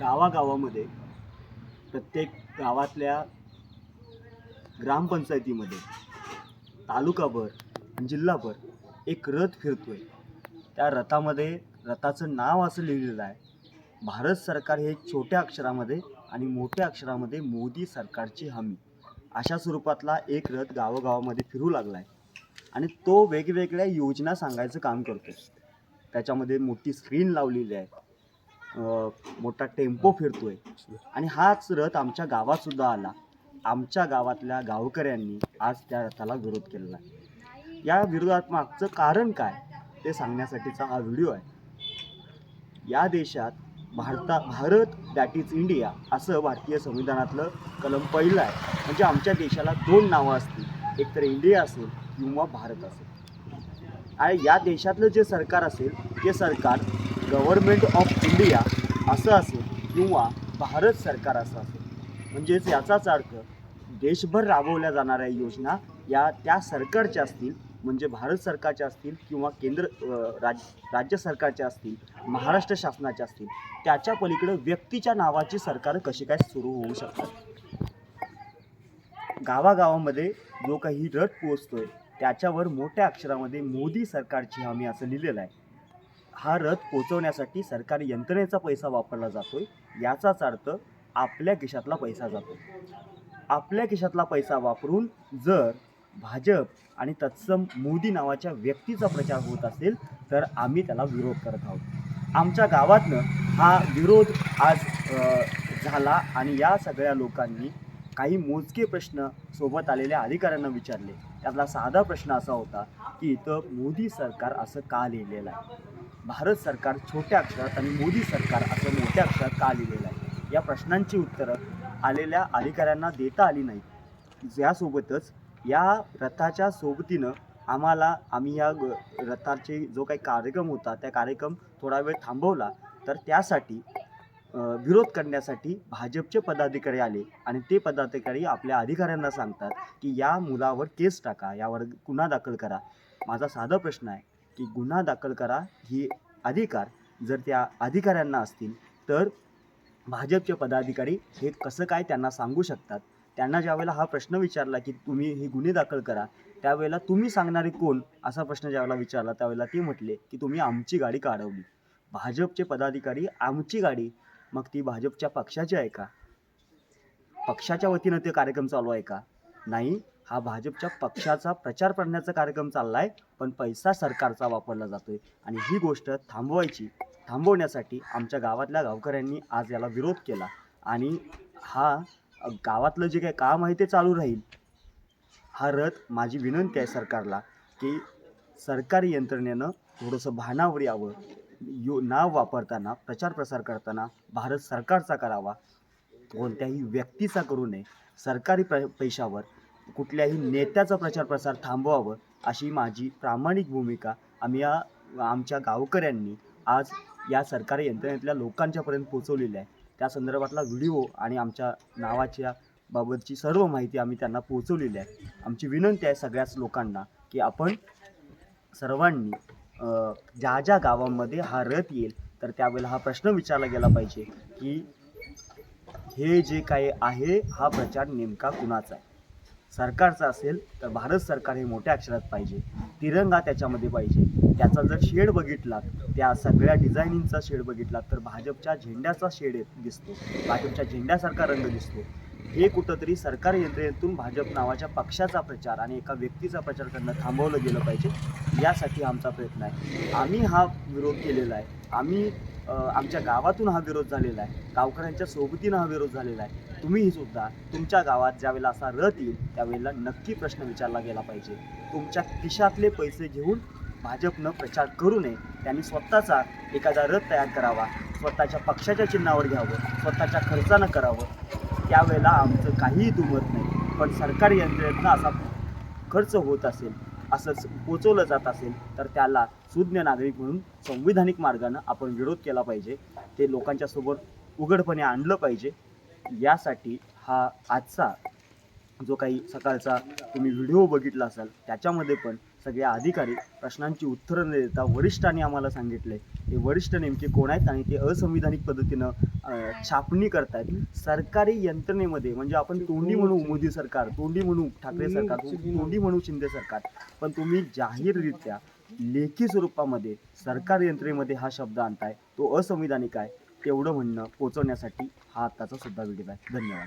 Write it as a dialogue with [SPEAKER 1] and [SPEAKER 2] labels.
[SPEAKER 1] गावागावामध्ये प्रत्येक गावातल्या ग्रामपंचायतीमध्ये तालुकाभर आणि जिल्हाभर एक रथ फिरतो आहे त्या रथामध्ये रथाचं नाव असं लिहिलेलं आहे भारत सरकार हे छोट्या अक्षरामध्ये आणि मोठ्या अक्षरामध्ये मोदी सरकारची हमी. अशा स्वरूपातला एक रथ गावागावामध्ये फिरू लागला आहे आणि तो वेगवेगळ्या योजना सांगायचं काम करतो त्याच्यामध्ये मोठी स्क्रीन लावलेली आहे. मोठा टेम्पो फिरतोय. आणि हाच रथ आमच्या गावात सुद्धा आला. आमच्या गावातल्या गावकऱ्यांनी आज त्या रथाला विरोध केलेला आहे. या विरोधात मागचं कारण काय ते सांगण्यासाठीचा हा व्हिडिओ आहे. या देशात भारता भारत दॅट इज इंडिया असं भारतीय संविधानातलं कलम पहिलं आहे. म्हणजे आमच्या देशाला दोन नावं असतील. एक तर इंडिया असेल किंवा भारत असेल. आणि या देशातलं जे सरकार असेल ते सरकार गव्हर्मेंट ऑफ इंडिया असं असेल किंवा भारत सरकार असं असेल. म्हणजेच याचाच अर्थ देशभर राबवल्या जाणाऱ्या योजना या त्या सरकारच्या असतील म्हणजे भारत सरकारच्या असतील किंवा केंद्र राज राज्य सरकारच्या असतील महाराष्ट्र शासनाच्या असतील त्याच्या पलीकडे व्यक्तीच्या नावाची सरकार कशी काय सुरू होऊ शकतात? गावागावामध्ये जो काही रथ पोचतोय त्याच्यावर मोठ्या अक्षरामध्ये मोदी सरकारची हमी असं लिहिलेलं आहे. हा रथ पोचवण्यासाठी सरकारी यंत्रणेचा पैसा वापरला जातोय. याचाच अर्थ आपल्या खिशातला पैसा जातो. आपल्या खिशातला पैसा वापरून जर भाजप आणि तत्सम मोदी नावाच्या व्यक्तीचा प्रचार होत असेल तर आम्ही त्याला विरोध करत आहोत. आमच्या गावातनं हा विरोध आज झाला आणि या सगळ्या लोकांनी काही मोजके प्रश्न सोबत आलेल्या अधिकाऱ्यांना विचारले. त्यातला साधा प्रश्न असा होता की इथं मोदी सरकार असं का लिहिलेलं आहे? भारत सरकार छोट्या अक्षरात आणि मोदी सरकार असं मोठ्या अक्षरात का लिहिलेलं आहे? या प्रश्नांची उत्तरं आलेल्या अधिकाऱ्यांना देता आली नाहीत. यासोबतच या रथाच्या सोबतीनं आम्हाला आम्ही या ग- रथाचे जो काही कार्यक्रम होता त्या कार्यक्रम थोडा वेळ थांबवला. तर त्यासाठी विरोध करण्यासाठी भाजपचे पदाधिकारी आले आणि ते पदाधिकारी आपल्या अधिकाऱ्यांना सांगतात की या मुलावर केस टाका यावर गुन्हा दाखल करा. माझा साधा प्रश्न आहे की गुन्हा दाखल करा ही अधिकार जर त्या अधिकाऱ्यांना असतील तर भाजपचे पदाधिकारी हे कसं काय त्यांना सांगू शकतात? त्यांना ज्यावेळेला हा प्रश्न विचारला की तुम्ही हे गुन्हे दाखल करा त्यावेळेला तुम्ही सांगणारे कोण? असा प्रश्न ज्यावेळेला विचारला त्यावेळेला ते म्हटले की तुम्ही आमची गाडी काढवली. भाजपचे पदाधिकारी आमची गाडी? मग ती भाजपच्या पक्षाची आहे का? पक्षाच्या वतीनं ते कार्यक्रम चालू आहे का? नाही. हा भाजपच्या पक्षाचा प्रचार करण्याचा कार्यक्रम चालला आहे पण पैसा सरकारचा वापरला जातोय. आणि ही गोष्ट थांबवायची थांबवण्यासाठी आमच्या गावातल्या गावकऱ्यांनी आज याला विरोध केला. आणि हा गावातलं जे काही काम आहे ते चालू राहील. हा रथ माझी विनंती आहे सरकारला की सरकारी यंत्रणेनं थोडंसं भानावर यावं. यो नाव वापरताना प्रचार प्रसार करताना भारत सरकारचा करावा. कोणत्याही व्यक्तीचा करू नये. सरकारी प्र पैशावर कुठल्याही नेत्याचा प्रचार प्रसार थांबवावं अशी माझी प्रामाणिक भूमिका आम्ही या आमच्या गावकऱ्यांनी आज या सरकारी यंत्रणेतल्या लोकांच्यापर्यंत पोचवलेली आहे. त्या संदर्भातला व्हिडिओ आणि आमच्या नावाच्या बाबतची सर्व माहिती आम्ही त्यांना पोचवलेली आहे. आमची विनंती आहे सगळ्याच लोकांना की आपण सर्वांनी ज्या ज्या गावांमध्ये हा रथ येईल तर त्यावेळेला हा प्रश्न विचारला गेला पाहिजे की हे जे काही आहे हा प्रचार नेमका कुणाचा आहे? सरकारचा असेल तर भारत सरकार हे मोठ्या अक्षरात पाहिजे. तिरंगा त्याच्यामध्ये पाहिजे. त्याचा जर शेड बघितला त्या सगळ्या डिझायनिंगचा शेड बघितला तर भाजपच्या झेंड्याचा शेड येत- दिसतो. भाजपच्या झेंड्यासारखा रंग दिसतो. हे कुठंतरी सरकारी यंत्रणेतून भाजप नावाच्या पक्षाचा प्रचार आणि एका व्यक्तीचा प्रचार करणं थांबवलं गेलं पाहिजे. यासाठी आमचा प्रयत्न आहे. आम्ही हा विरोध केलेला आहे. आम्ही आमच्या गावातून हा विरोध झालेला आहे. गावकऱ्यांच्या सोबतीनं हा विरोध झालेला आहे. तुम्हीही सुद्धा तुमच्या गावात ज्यावेळेला असा रथ येईल त्यावेळेला नक्की प्रश्न विचारला गेला पाहिजे. तुमच्या खिशातले पैसे घेऊन भाजपनं प्रचार करू नये. त्यांनी स्वतःचा एखादा रथ तयार करावा स्वतःच्या पक्षाच्या चिन्हावर घ्यावं स्वतःच्या खर्चानं करावं. त्यावेळेला आमचं काहीही दुमत नाही. पण सरकारी यंत्रणेतनं असा खर्च होत असेल असंच पोचवलं जात असेल तर त्याला सुज्ञ नागरिक म्हणून संविधानिक मार्गानं आपण विरोध केला पाहिजे. ते लोकांच्यासोबत उघडपणे आणलं पाहिजे. यासाठी हा आजचा जो काही सकाळचा तुम्ही व्हिडिओ बघितला असाल त्याच्यामध्ये पण सगळे अधिकारी प्रश्नांची उत्तरं न देता वरिष्ठांनी आम्हाला सांगितले. ते वरिष्ठ नेमके कोण आहेत आणि ते असंविधानिक पद्धतीनं छापणी करतायत. सरकारी यंत्रणेमध्ये म्हणजे आपण तोंडी म्हणू मोदी सरकार तोंडी म्हणू ठाकरे सरकार तोंडी म्हणू शिंदे सरकार पण तुम्ही जाहीररित्या लेखी स्वरूपामध्ये सरकार यंत्रणेमध्ये हा शब्द आणताय तो असंविधानिक आहे. तेवढं म्हणणं पोचवण्यासाठी हा आत्ताचा सुद्धा व्हिडिओ आहे धन्यवाद.